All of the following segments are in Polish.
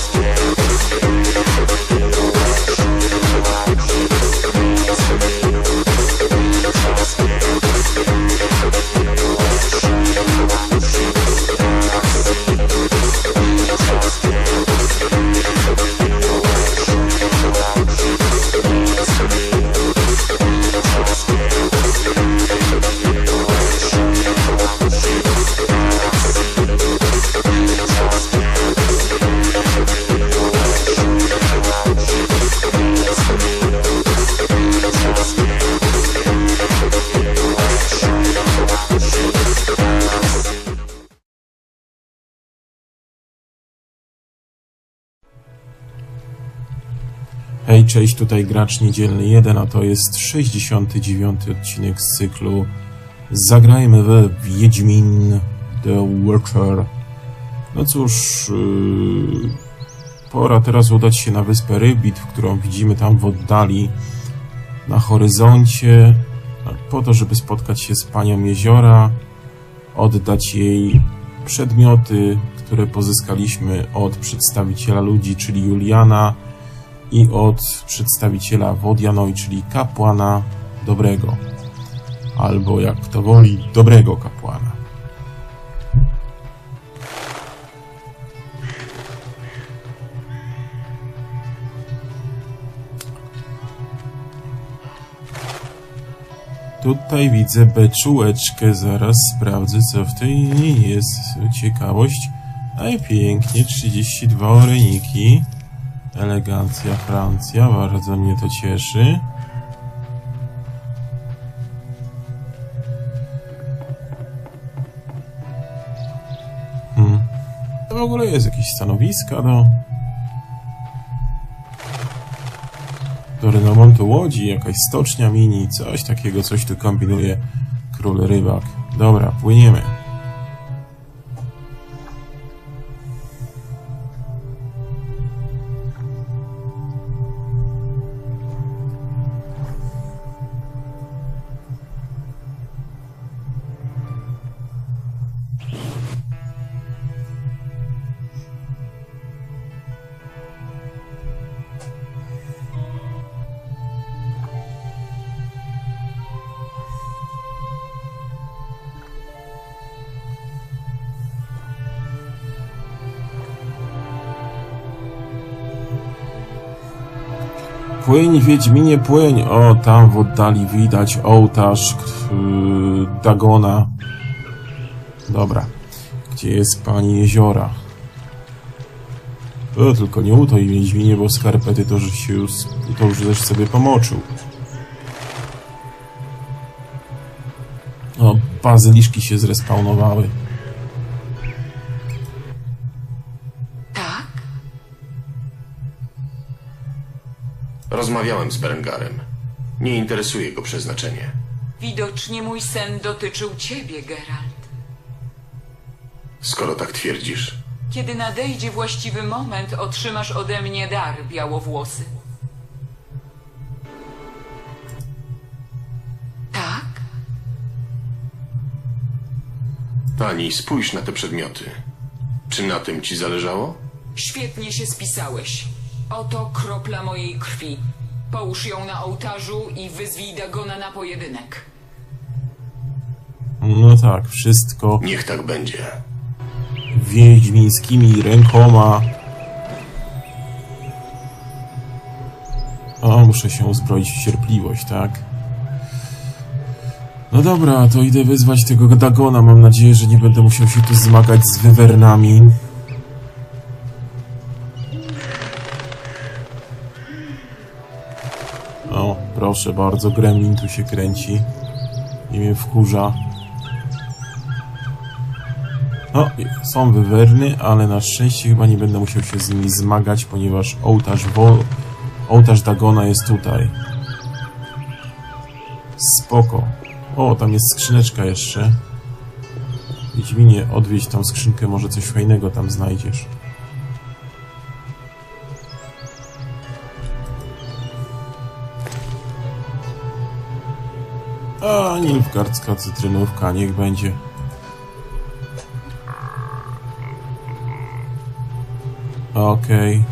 Yeah. Hej, cześć, tutaj gracz niedzielny 1, a to jest 69 odcinek z cyklu Zagrajmy w Wiedźmin The Witcher. No cóż, yy, pora teraz udać się na wyspę Rybit, którą widzimy tam w oddali na horyzoncie, po to, żeby spotkać się z panią jeziora, oddać jej przedmioty, które pozyskaliśmy od przedstawiciela ludzi, czyli Juliana, i od przedstawiciela Wodianoi, czyli kapłana dobrego. Albo jak kto woli, dobrego kapłana. Tutaj widzę beczułeczkę, zaraz sprawdzę co w tej jest. Ciekawość. Aj pięknie, 32 oreniki. Elegancja Francja, bardzo mnie to cieszy. Hmm. To w ogóle jest jakieś stanowiska do... Do remontu łodzi, jakaś stocznia mini, coś takiego, coś tu kombinuje król rybak. Dobra, płyniemy. Płyń, Wiedźminie, płyń! O, tam w oddali widać ołtarz yy, Dagona. Dobra. Gdzie jest pani jeziora? O, tylko nie utoj, Wiedźminie, bo skarpety to, że się już, to już też sobie pomoczył. O, bazyliszki się zrespawnowały. Rozmawiałem z Berengarem. Nie interesuje go przeznaczenie. Widocznie mój sen dotyczył ciebie, Geralt. Skoro tak twierdzisz, Kiedy nadejdzie właściwy moment, otrzymasz ode mnie dar, białowłosy. Tak? Pani, spójrz na te przedmioty. Czy na tym ci zależało? Świetnie się spisałeś. Oto kropla mojej krwi. Połóż ją na ołtarzu i wyzwij Dagona na pojedynek. No tak, wszystko Niech tak będzie. wiedźmińskimi rękoma. O, muszę się uzbroić w cierpliwość, tak? No dobra, to idę wyzwać tego Dagona. Mam nadzieję, że nie będę musiał się tu zmagać z wywernami. Proszę bardzo, gremlin tu się kręci i mnie wkurza. No, są wywerny, ale na szczęście chyba nie będę musiał się z nimi zmagać, ponieważ ołtarz ołtarz Dagona jest tutaj. Spoko. O, tam jest skrzyneczka jeszcze. Wiedźminie, odwiedź tą skrzynkę, może coś fajnego tam znajdziesz. A, nilfgardzka cytrynówka, niech będzie. Okej.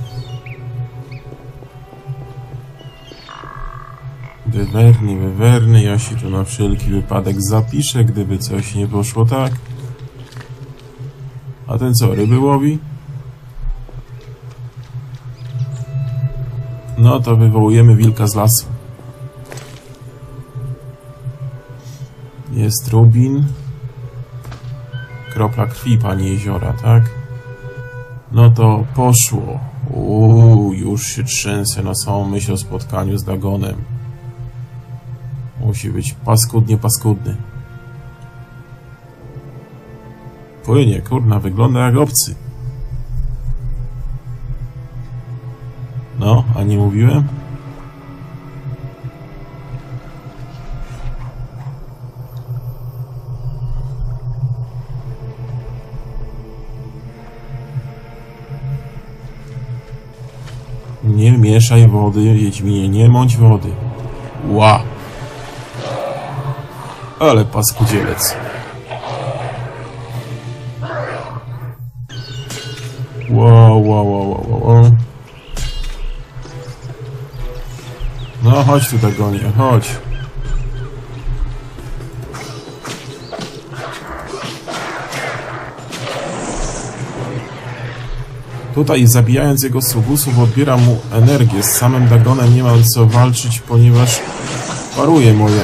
Wywerny, wywerny, ja się tu na wszelki wypadek zapiszę, gdyby coś nie poszło tak. A ten co, ryby łowi? No to wywołujemy wilka z lasu. Jest rubin. Kropla krwi, pani jeziora, tak? No to poszło. Uuu, już się trzęsę na samą myśl o spotkaniu z Dagonem. Musi być paskudnie paskudny. Płynie, kurna, wygląda jak obcy. No, a nie mówiłem? Mieszaj wody, Wiedźminie, nie mąć wody. Ła! Ale paskudzielec. Wow, wow, wow, wow, wow. No chodź tu Dagonie, chodź. Tutaj zabijając jego sługusów odbieram mu energię. Z samym Dagonem nie mam co walczyć, ponieważ paruje moje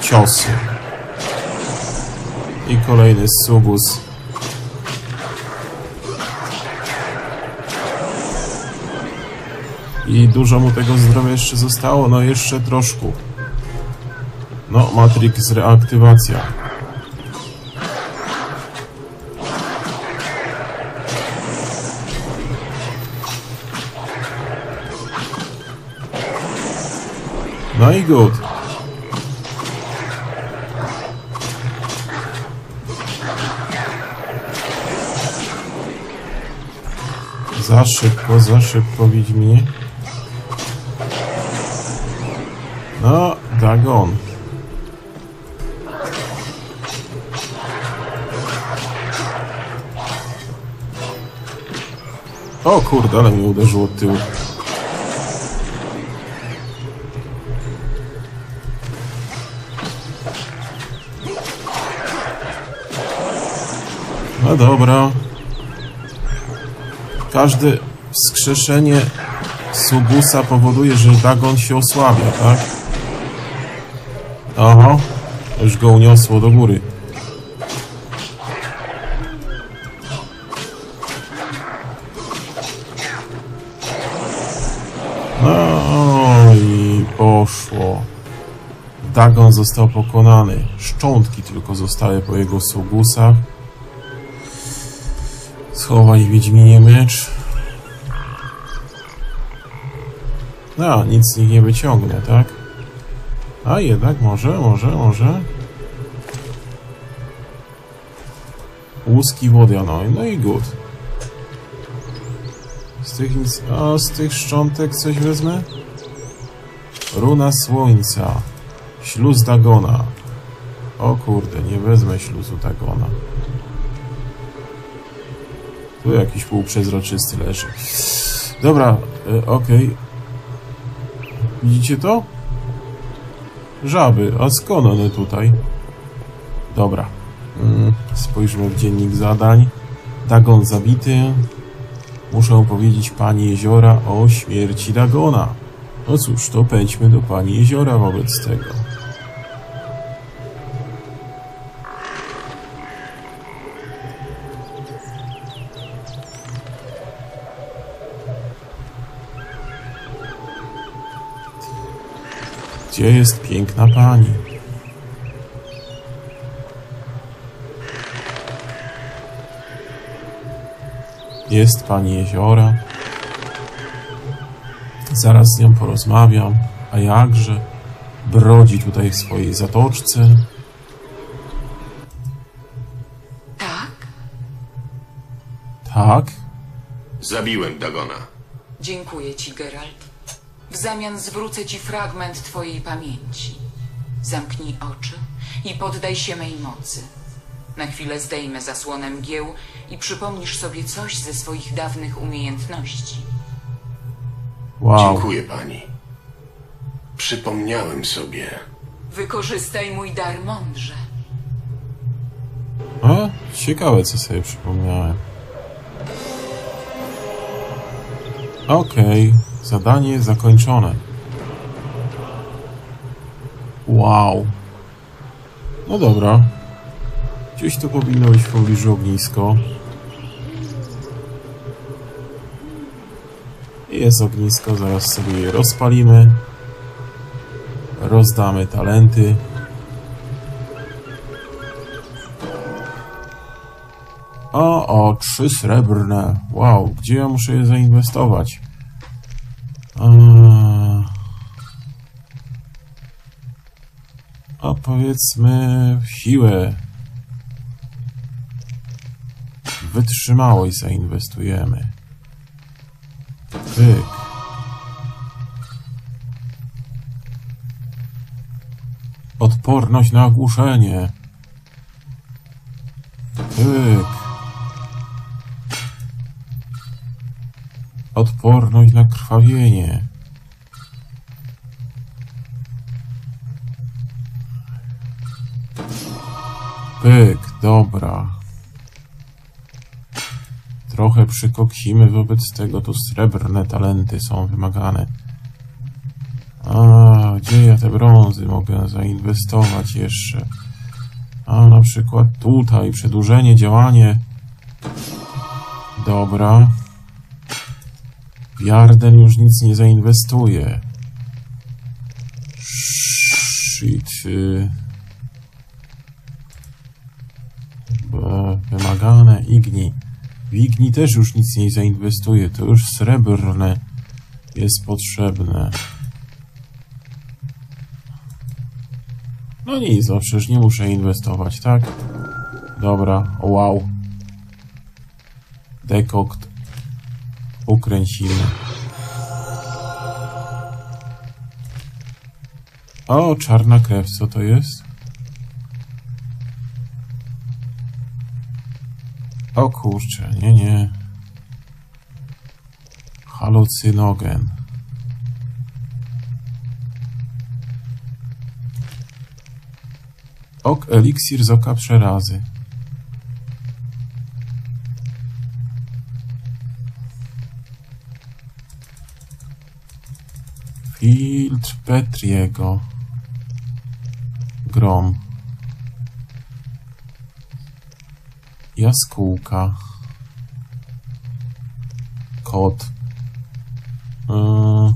ciosy. I kolejny sugus. I dużo mu tego zdrowia jeszcze zostało? No jeszcze troszkę. No, Matrix reaktywacja. No i good. Za szybko, za szybko, Wiedźminie. No, Dagon. O kurde, ale mi uderzyło od tyłu. No dobra. Każde wskrzeszenie Sugusa powoduje, że Dagon się osłabia, tak? Aha, już go uniosło do góry. Dagon został pokonany. Szczątki tylko zostały po jego sługusach. Schowaj Wiedźminie miecz. No, nic z nich nie wyciągnę, tak? A jednak może, może, może. Łuski wodiano, no i good. Z tych nic... A, z tych szczątek coś wezmę? Runa słońca. Śluz Dagona. O kurde, nie wezmę śluzu Dagona. Tu jakiś półprzezroczysty leży. Dobra, e, okej. Widzicie to? Żaby, a skąd one tutaj? Dobra. Mm, w dziennik zadań. Dagon zabity. Muszę powiedzieć pani Jeziora o śmierci Dagona. No cóż, to pędźmy do pani Jeziora wobec tego. Gdzie jest piękna pani? Jest pani jeziora. Zaraz z nią porozmawiam. A jakże? Brodzi tutaj w swojej zatoczce. Tak? Tak? Zabiłem Dagona. Dziękuję ci, Geralt. W zamian zwrócę ci fragment twojej pamięci. Zamknij oczy i poddaj się mej mocy. Na chwilę zdejmę zasłonę mgieł i przypomnisz sobie coś ze swoich dawnych umiejętności. Wow. Dziękuję pani. Przypomniałem sobie. Wykorzystaj mój dar mądrze. A? Ciekawe, co sobie przypomniałem. Okej, zadanie zakończone. Wow. No dobra. Gdzieś tu powinno być w pobliżu ognisko. Jest ognisko, zaraz sobie je rozpalimy. Rozdamy talenty. O, o, trzy srebrne. Wow, gdzie ja muszę je zainwestować? Powiedzmy siłę. Wytrzymałość zainwestujemy. Pyk. Odporność na ogłuszenie. Pyk. Odporność na krwawienie. Pyk, dobra. Trochę przykoksimy wobec tego, tu srebrne talenty są wymagane. A, gdzie ja te brązy mogę zainwestować jeszcze? A, na przykład tutaj, przedłużenie, działanie. Dobra. Jarden już nic nie zainwestuje. Shit. W Igni też już nic nie zainwestuje. To już srebrne jest potrzebne. No nic, no przecież nie muszę inwestować, tak? Dobra, wow. Dekokt. Ukręcimy. O, czarna krew, co to jest? O kurczę, nie, nie. Halucynogen. Ok, eliksir z oka przerazy. Filtr Petriego. Grom. Jaskółka. Kot. Yy.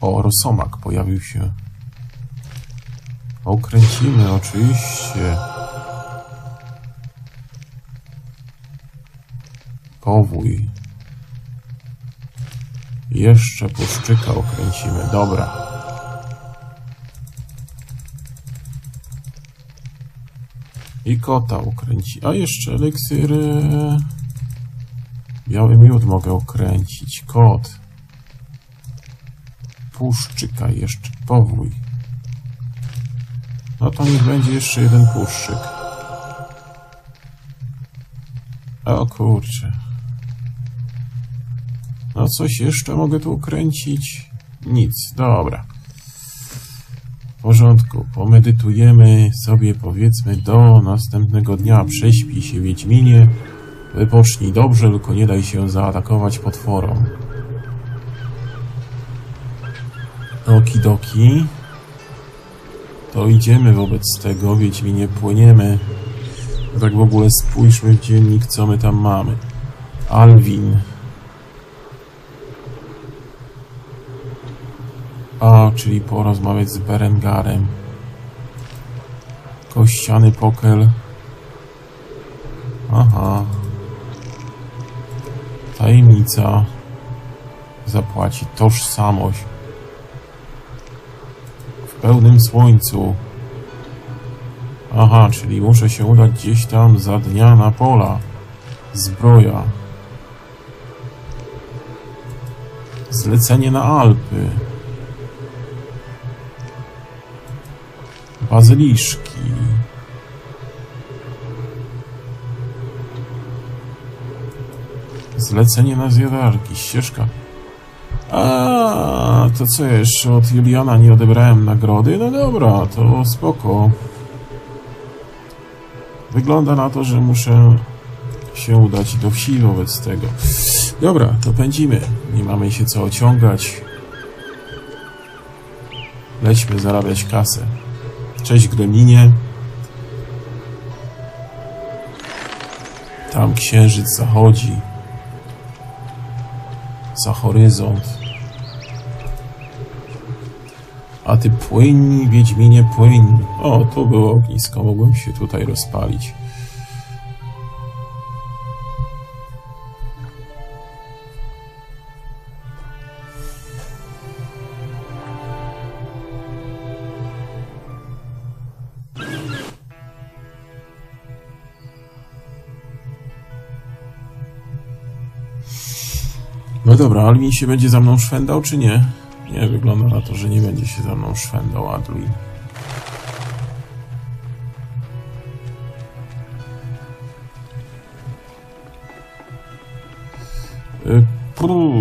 O, rosomak pojawił się. Okręcimy, oczywiście. Powój. Jeszcze puszczyka okręcimy. Dobra. I kota ukręci. A jeszcze eliksiry. Biały miód mogę ukręcić. Kot. Puszczyka jeszcze. Powój. No to niech będzie jeszcze jeden puszczyk. O kurczę. No coś jeszcze mogę tu ukręcić? Nic. Dobra. Porządku. Pomedytujemy sobie powiedzmy do następnego dnia. Prześpij się Wiedźminie. Wypocznij dobrze, tylko nie daj się zaatakować potworom. Okidoki. To idziemy wobec tego, Wiedźminie, płyniemy. A tak w ogóle spójrzmy w dziennik, co my tam mamy. Alwin. A, czyli porozmawiać z Berengarem. Kościany pokel. Aha. Tajemnica. Zapłaci tożsamość. W pełnym słońcu. Aha, czyli muszę się udać gdzieś tam za dnia na pola. Zbroja. Zlecenie na Alpy. Bazyliszki. Zlecenie na zjadarki, ścieżka. A, to co jeszcze od Juliana nie odebrałem nagrody? No dobra, to spoko. Wygląda na to, że muszę się udać do wsi wobec tego. Dobra, to pędzimy. Nie mamy się co ociągać. Lećmy zarabiać kasę. Cześć Gremlinie. Tam księżyc zachodzi. Za horyzont. A ty płyń, Wiedźminie, płyń. O, tu było ognisko, mogłem się tutaj rozpalić. No dobra, Alwin się będzie za mną szwendał, czy nie? Nie, wygląda na to, że nie będzie się za mną szwendał Adluin. Y, pru,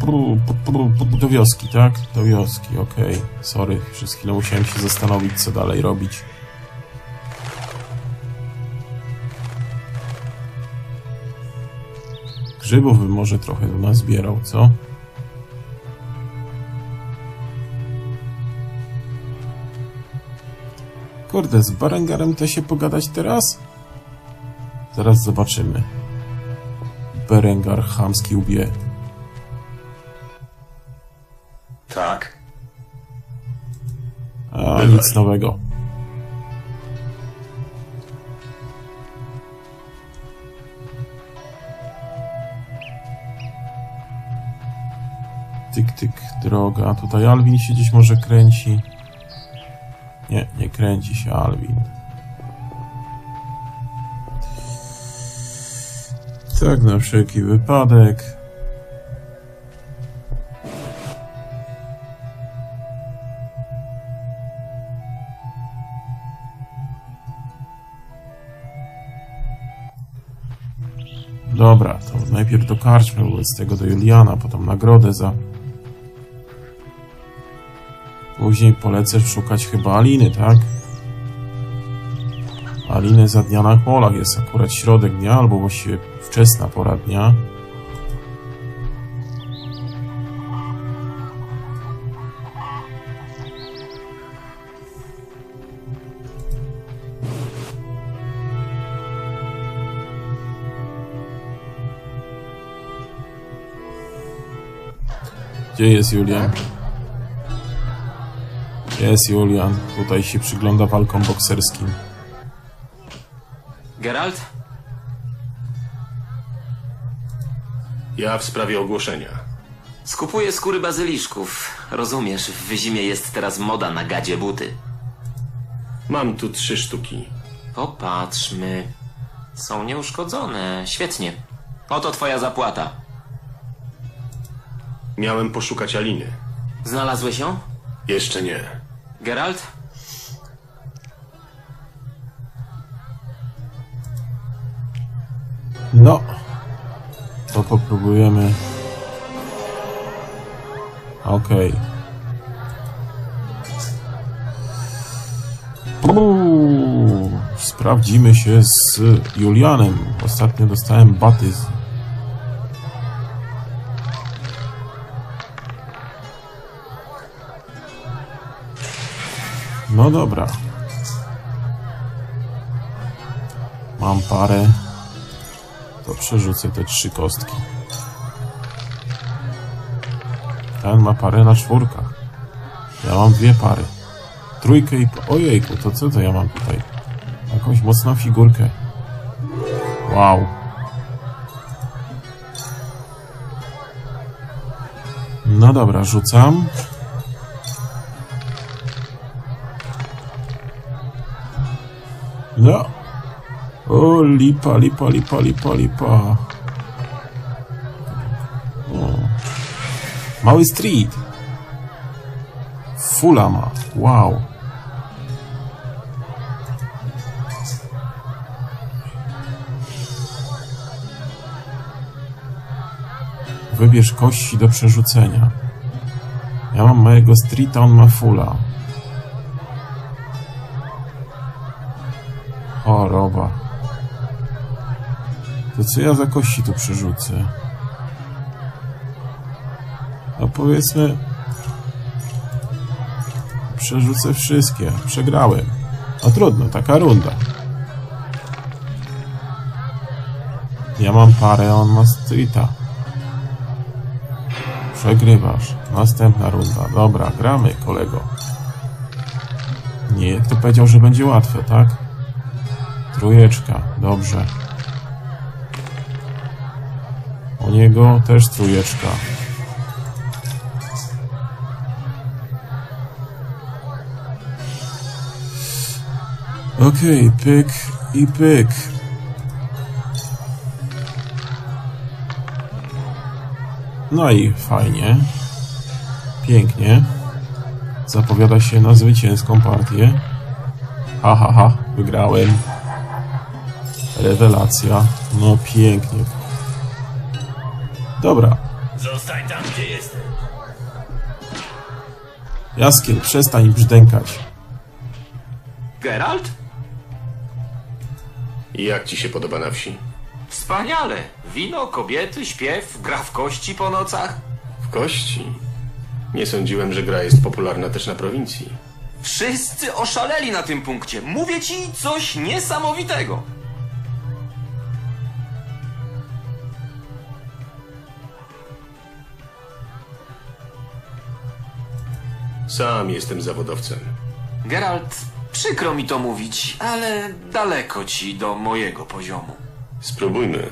pru, pru, pru, Do wioski, tak? Do wioski, okej. Sorry, przez chwilę musiałem się zastanowić, co dalej robić. Grzybów bym może trochę u nas zbierał, co? Kurde, z Barengarem to się pogadać teraz? Zaraz zobaczymy. Berengar chamski ubie. Tak. A, Bywaj. nic nowego. Tyk, tyk, droga. Tutaj Alvin się gdzieś może kręci. Nie, nie kręci się Alvin. Tak, na wszelki wypadek. Dobra, to najpierw do karczmy wobec tego do Juliana, potem nagrodę za... Później polecę szukać chyba Aliny, tak? Aliny za dnia na polach jest akurat środek dnia, albo właściwie wczesna pora dnia. Gdzie jest Julian? Jest Julian. Tutaj się przygląda walkom bokserskim. Geralt? Ja w sprawie ogłoszenia. Skupuję skóry bazyliszków. Rozumiesz, w Wyzimie jest teraz moda na gadzie buty. Mam tu trzy sztuki. Popatrzmy. Są nieuszkodzone. Świetnie. Oto twoja zapłata. Miałem poszukać Aliny. Znalazłeś ją? Jeszcze nie. Geralt? No. To popróbujemy. Okej. Uuu, Sprawdzimy się z Julianem. Ostatnio dostałem batyzm. No dobra. Mam parę. To przerzucę te trzy kostki. Ten ma parę na czwórkach. Ja mam dwie pary. Trójkę i... Ojejku, to co to ja mam tutaj? Jakąś mocną figurkę. Wow. No dobra, rzucam. No. O, lipa, lipa, lipa, lipa, lipa. O. Mały street. Fula ma. Wow. Wybierz kości do przerzucenia. Ja mam mojego streeta, on ma fula. Choroba. To co ja za kości tu przerzucę? No powiedzmy... Przerzucę wszystkie. Przegrałem. No trudno, taka runda. Ja mam parę, a on ma streeta. Przegrywasz. Następna runda. Dobra, gramy, kolego. Nie, kto powiedział, że będzie łatwe, tak? Trójeczka, dobrze. U niego też trójeczka. Okej, pyk i pyk. No i fajnie. Pięknie. Zapowiada się na zwycięską partię. Ha, ha, ha, wygrałem. Rewelacja. No pięknie. Dobra. Zostań tam, gdzie jesteś. Jaskier, przestań brzdękać. Geralt? Jak ci się podoba na wsi? Wspaniale. Wino, kobiety, śpiew, gra w kości po nocach. W kości? Nie sądziłem, że gra jest popularna też na prowincji. Wszyscy oszaleli na tym punkcie. Mówię ci coś niesamowitego. Sam jestem zawodowcem. Geralt, przykro mi to mówić, ale daleko ci do mojego poziomu. Spróbujmy.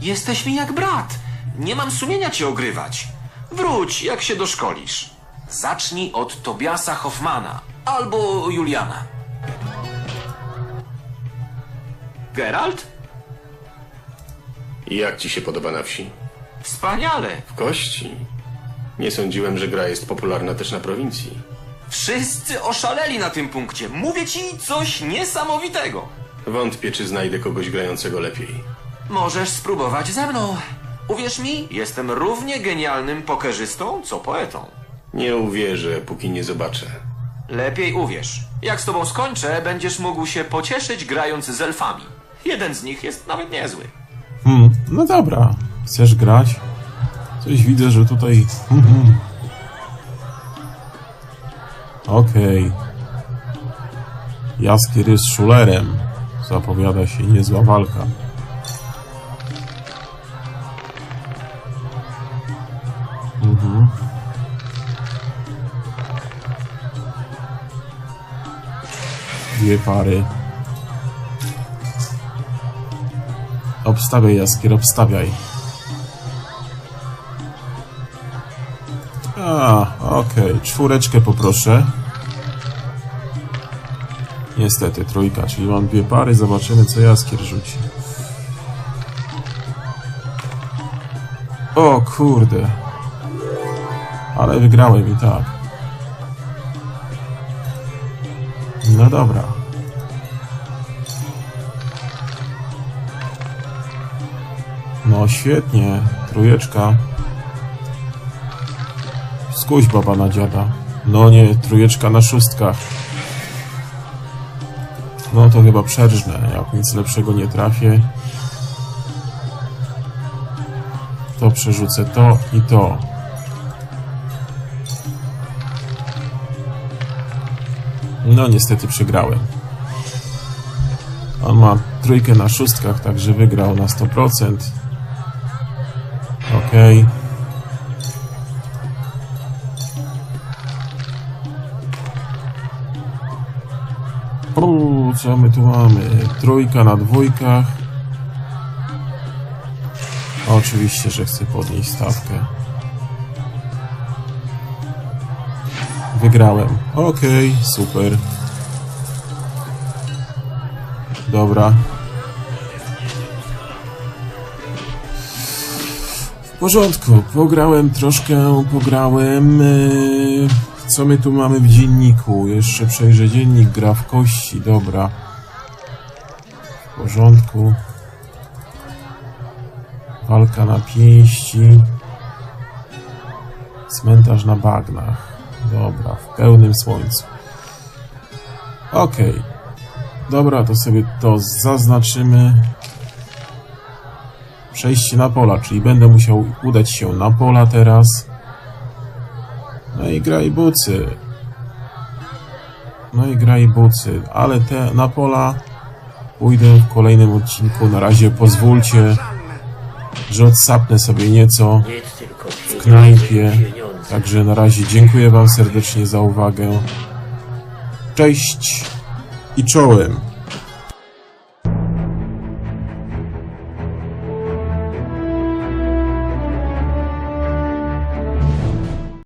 Jesteś mi jak brat. Nie mam sumienia cię ogrywać. Wróć, jak się doszkolisz. Zacznij od Tobiasa Hoffmana albo Juliana. Geralt? Jak ci się podoba na wsi? Wspaniale. W kości? Nie sądziłem, że gra jest popularna też na prowincji. Wszyscy oszaleli na tym punkcie. Mówię ci coś niesamowitego. Wątpię, czy znajdę kogoś grającego lepiej. Możesz spróbować ze mną. Uwierz mi, jestem równie genialnym pokerzystą, co poetą. Nie uwierzę, póki nie zobaczę. Lepiej uwierz. Jak z tobą skończę, będziesz mógł się pocieszyć grając z elfami. Jeden z nich jest nawet niezły. Hmm, no dobra. Chcesz grać? Coś widzę, że tutaj... Okej. Jaskier jest szulerem. Zapowiada się niezła walka. Mhm. Dwie pary. Obstawiaj, Jaskier, obstawiaj. A, okej. Czwóreczkę poproszę. Niestety, trójka, czyli mam dwie pary. Zobaczymy, co Jaskier rzuci. O kurde. Ale wygrałem i tak. No dobra. No świetnie. Trójeczka. Skuś baba na dziada. No nie, trójeczka na szóstkach. No to chyba przerżnę. Jak nic lepszego nie trafię, to przerzucę to i to. No niestety przegrałem. On ma trójkę na szóstkach, także wygrał na 100%. Okej. Uuu, co my tu mamy? Trójka na dwójkach. Oczywiście, że chcę podnieść stawkę. Wygrałem. Okej, super. Dobra. W porządku. Pograłem troszkę, pograłem. Yy, co my tu mamy w dzienniku? Jeszcze przejrzę dziennik, gra w kości. Dobra. W porządku. Walka na pięści. Cmentarz na bagnach. Dobra, w pełnym słońcu. Okej. Dobra, to sobie to zaznaczymy. Przejście na pola, czyli będę musiał udać się na pola teraz. No i graj bucy. No i graj bucy, ale te na pola pójdę w kolejnym odcinku. Na razie pozwólcie, że odsapnę sobie nieco w knajpie. Także na razie dziękuję Wam serdecznie za uwagę. Cześć i czołem.